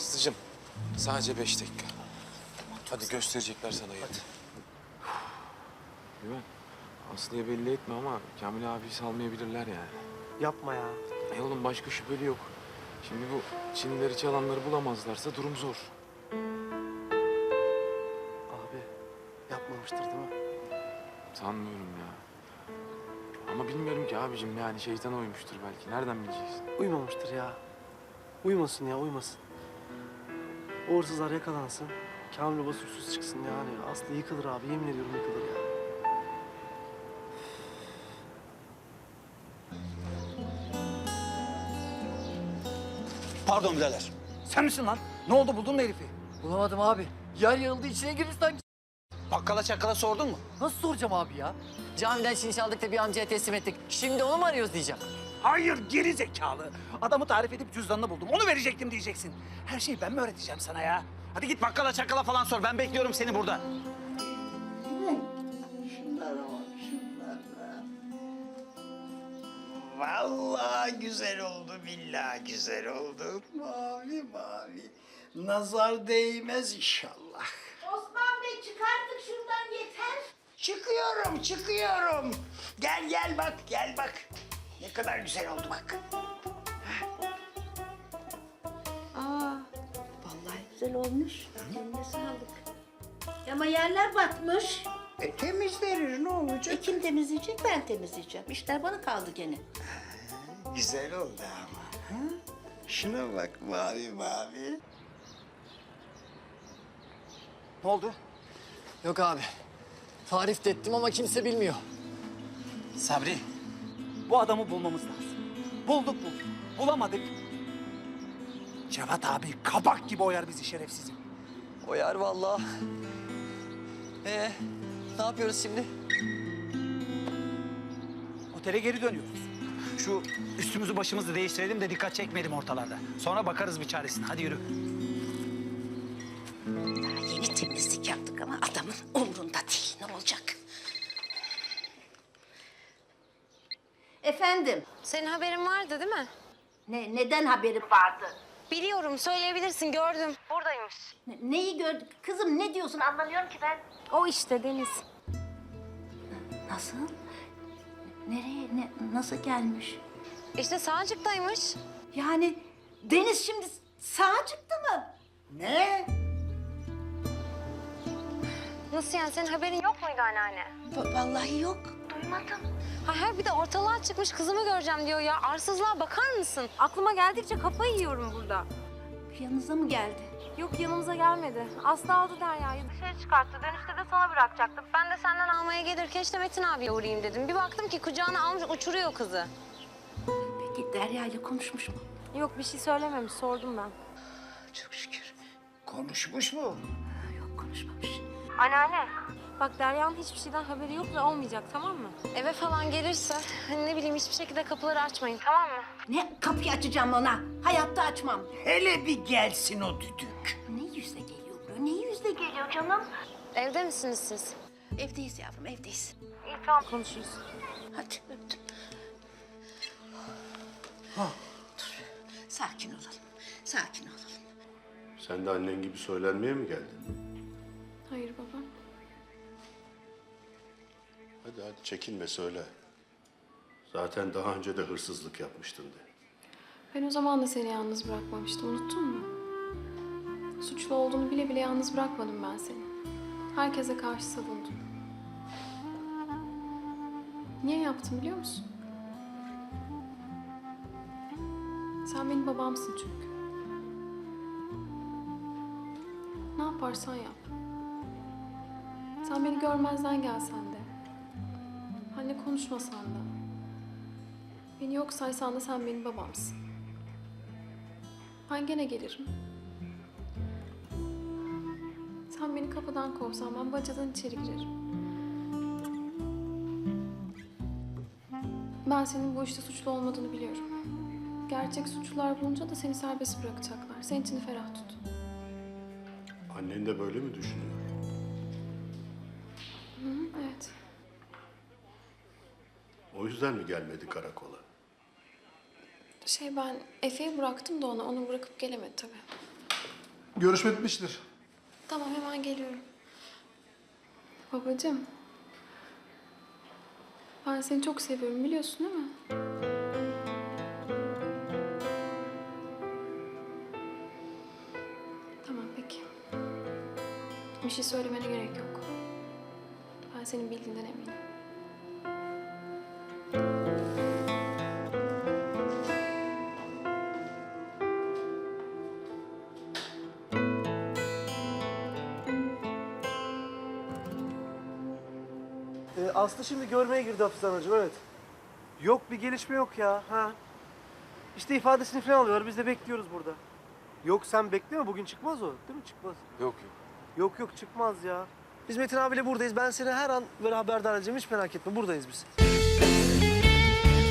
Aslıcığım sadece beş dakika. Hadi gösterecekler sana yeri. Güven. Aslı'ya belli etme ama Kamil abi salmayabilirler yani. Yapma ya. E oğlum başka şüpheli yok. Şimdi bu Çinlileri çalanları bulamazlarsa durum zor. Abi yapmamıştır değil mi? Sanmıyorum ya. Ama bilmiyorum ki abicim yani şeytan uymuştur belki. Nereden bileceksin? Uymamıştır ya. Uymasın ya uymasın. O hırsızlar yakalansın. Kamil baba suçsuz çıksın yani. Aslı yıkılır abi yemin ediyorum yıkılır ya. Pardon birader. Sen misin lan? Ne oldu buldun mu herifi? Bulamadım abi. Yer yarıldı içine girdi sanki. Bakkala çakkala sordun mu? Nasıl soracağım abi ya? Camiden şiniş aldık da bir amcaya teslim ettik. Şimdi onu mu arıyoruz diyeceğim. Hayır geri zekalı. Adamı tarif edip cüzdanını buldum. Onu verecektim diyeceksin. Her şeyi ben mi öğreteceğim sana ya? Hadi git bakkala çakkala falan sor. Ben bekliyorum seni burada. Şunlara bak şunlara. Vallahi güzel oldu billahi güzel oldu. Mavi mavi. Nazar değmez inşallah. Osman Bey çıkarttık şuradan yeter. Çıkıyorum çıkıyorum. Gel gel bak gel bak. Ne kadar güzel oldu bak. Aa, vallahi güzel olmuş. Eline sağlık. Ama yerler batmış. E temizleriz ne olacak? E kim temizleyecek? Ben temizleyeceğim. İşler bana kaldı gene. Güzel oldu ama. Ha? Şuna bak mavi mavi. Ne oldu? Yok abi. Tarif de ettim ama kimse bilmiyor. Sabri. Bu adamı bulmamız lazım. Bulduk bulduk. Bulamadık. Cevat abi kabak gibi oyar bizi şerefsizim. O yer vallahi. Ee, ne yapıyoruz şimdi? Otele geri dönüyoruz. Şu üstümüzü başımızı değiştirelim de dikkat çekmeyelim ortalarda. Sonra bakarız bir çaresine. Hadi yürü. Daha yeni temizlik yaptık ama adamın Efendim, Senin haberin vardı değil mi? ne, neden haberim vardı? Biliyorum söyleyebilirsin gördüm. Buradaymış. Ne- neyi gördük? Kızım ne diyorsun anlamıyorum ki ben. O işte Deniz. Nasıl? Nereye, ne, nasıl gelmiş? İşte Sağcık'taymış. Yani Deniz şimdi sağcıkta mı? Ne? Nasıl yani senin haberin yok muydu anneanne? Va- vallahi yok. Ha her bir de ortalığa çıkmış kızımı göreceğim diyor ya. Arsızlığa bakar mısın? Aklıma geldikçe kafayı yiyorum burada. Yanınıza mı geldi? Yok yanımıza gelmedi. Aslı aldı Derya'yı dışarı çıkarttı. Dönüşte de sana bırakacaktım. Ben de senden almaya gelirken işte Metin abiye uğrayayım dedim. Bir baktım ki kucağına almış uçuruyor kızı. Peki Derya ile konuşmuş mu? Yok bir şey söylememiş sordum ben. Çok şükür. Konuşmuş mu? Yok konuşmamış. Anneanne. Bak Derya'nın hiçbir şeyden haberi yok ve olmayacak tamam mı? Eve falan gelirse hani ne bileyim hiçbir şekilde kapıları açmayın tamam mı? Ne kapıyı açacağım ona? Hayatta açmam. Hele bir gelsin o düdük. Ne yüzle geliyor bu? Ne yüzle geliyor canım? Evde misiniz siz? Evdeyiz yavrum evdeyiz. İyi tamam konuşuruz. Hadi öptüm. Dur. Sakin olalım. Sakin olalım. Sen de annen gibi söylenmeye mi geldin? Hadi hadi çekinme söyle. Zaten daha önce de hırsızlık yapmıştın de. Ben o zaman da seni yalnız bırakmamıştım. Unuttun mu? Suçlu olduğunu bile bile yalnız bırakmadım ben seni. Herkese karşı savundum. Niye yaptım biliyor musun? Sen benim babamsın çünkü. Ne yaparsan yap. Sen beni görmezden gelsen de. Konuşmasan da. Beni yok saysan da sen benim babamsın. Ben gene gelirim. Sen beni kapıdan kovsan ben bacadan içeri girerim. Ben senin bu işte suçlu olmadığını biliyorum. Gerçek suçlular bulunca da seni serbest bırakacaklar. Senin içini ferah tut. Annen de böyle mi düşünüyor? Hı, evet. O yüzden mi gelmedi karakola? Şey ben Efe'yi bıraktım da ona. Onu bırakıp gelemedi tabii. Görüşme bitmiştir. Tamam hemen geliyorum. Babacığım. Ben seni çok seviyorum biliyorsun değil mi? Tamam peki. Bir şey söylemene gerek yok. Ben senin bildiğinden eminim. Ee, Aslı şimdi görmeye girdi Hafize Anacığım evet. Yok bir gelişme yok ya. Ha. İşte ifadesini falan alıyorlar. Biz de bekliyoruz burada. Yok sen bekleme bugün çıkmaz o. Değil mi? Çıkmaz. Yok yok. Yok yok çıkmaz ya. Biz Metin abiyle buradayız. Ben seni her an böyle haberdar edeceğim. Hiç merak etme. Buradayız biz.